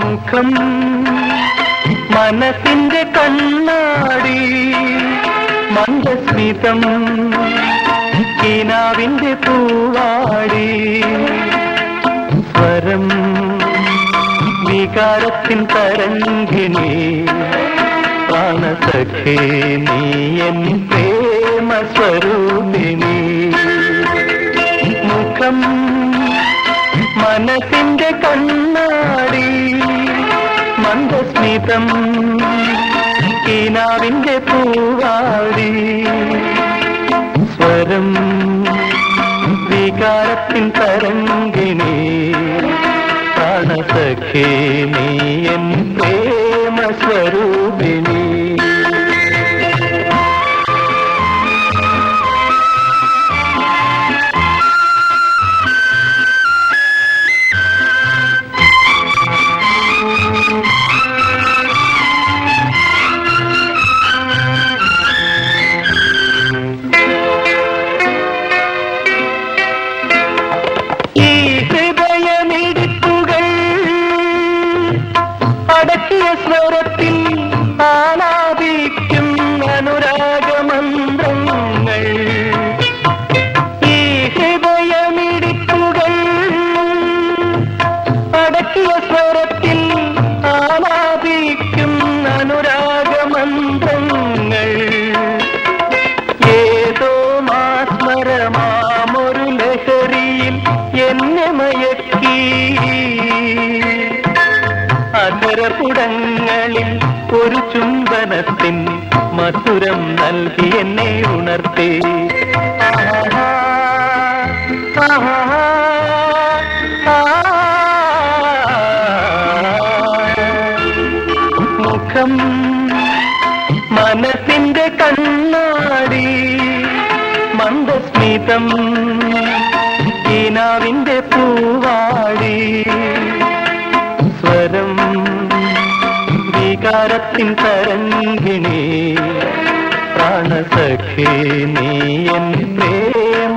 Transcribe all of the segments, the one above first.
മുഖം മനസ്സിന്റെ കണ്ണാടി മന്ദസ്മിതം കിനാവിന്റെ പൂവാടി. വികാരത്തിൻ തരംഗിണി. പ്രാണസഖേ നീ എൻ പ്രേമ സ്വരൂപിണി മുഖം മനസ്സിന്റെ കണ്ണാടി. മന്ദസ്മിതം കീനാവിന്റെ പൂവാടി. സ്വരം വികാരത്തിൻ തരംഗിണി. പ്രാണസഖേ നീ சுரத்தின் അധരപുടങ്ങളിൽ ഒരു ചുംബനത്തിൻ മധുരം നൽകി എന്നെ ഉണർത്തി. മുഖം മനസ്സിന്റെ കണ്ണാടി മന്ദസ്മിതം ഈനാവിന്റെ പൂവാടി വികാരത്തിൻ തരംഗിണി. പ്രാണസഖേ നീ എൻ പ്രേമ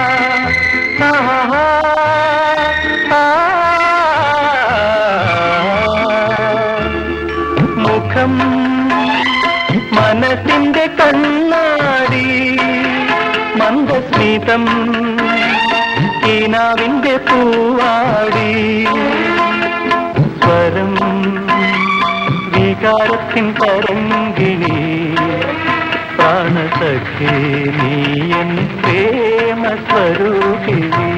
കണ്ണാടി മന്ദസ്മിതം കീനാവിന്റെ പൂവാടി. സ്വരം വികാരത്തിൻ പരങ്കിണി പ്രാണസഖേ നീ എൻ പ്രേമ സ്വരൂപിണി